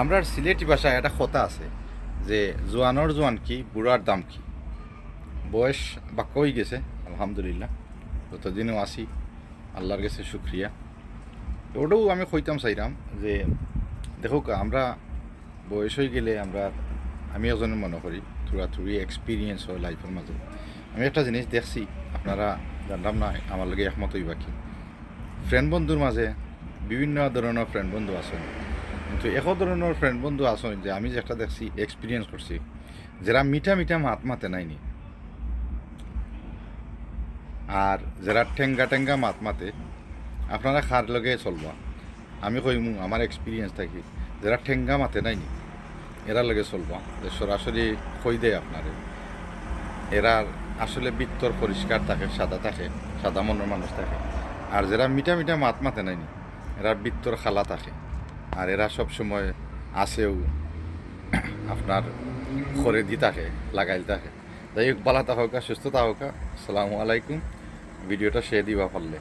আমরার সিলেটি ভাষায় একটা কথা আছে যে, জোয়ানোর জোয়ান কি, বুড়ার দাম কি? বয়স বাক্য হয়ে গেছে? আলহামদুলিল্লাহ। যতদিনও আসি আল্লাহর কাছে সুক্রিয়া ওটাও আমি কইতাম চাইরাম যে দেখো আমরা বয়স হয়ে গেলে আমরা, আমি একজন মনে করি থোড়া থুড়ি এক্সপিরিয়েন্স হয় লাইফের মাঝে আমি একটা জিনিস দেখছি, আপনারা জানলাম না, আমার লগে একমত হইবা কি? ফ্রেন্ড বন্ধুর মাঝে বিভিন্ন ধরনের ফ্রেন্ড বন্ধু আছেন কিন্তু এক ধরনের ফ্রেন্ড বন্ধু আছেন যে আমি যে একটা দেখছি এক্সপিরিয়েন্স করছি, যারা মিঠা মিঠা মাত মাতে নাইনি আর যারা ঠেঙ্গা ঠেঙ্গা মাত মাতে, আপনারা খার লগে চলবা। আমি কইমু, আমার এক্সপিরিয়েন্স থাকি, যারা ঠেঙ্গা মাতে নাইনি এরা লগে চলবা। যে সরাসরি কই দেয় আপনারে। এরা আসলে বিত্তর পরিষ্কার থাকে, সাদা থাকে, সাদা মনের মানুষ থাকে। আর যারা মিঠা মিঠা মাত মাতে নাইনি এরা বিত্তর খালা থাকে। আর এরা সব সময় আসেও আপনার খরে দি থাকে লাগাইল থাকে যাই হোক বালা তাহকা সুস্থ তাহকা আসসালামু আলাইকুম। ভিডিওটা শেয়ার দিবা পারলে।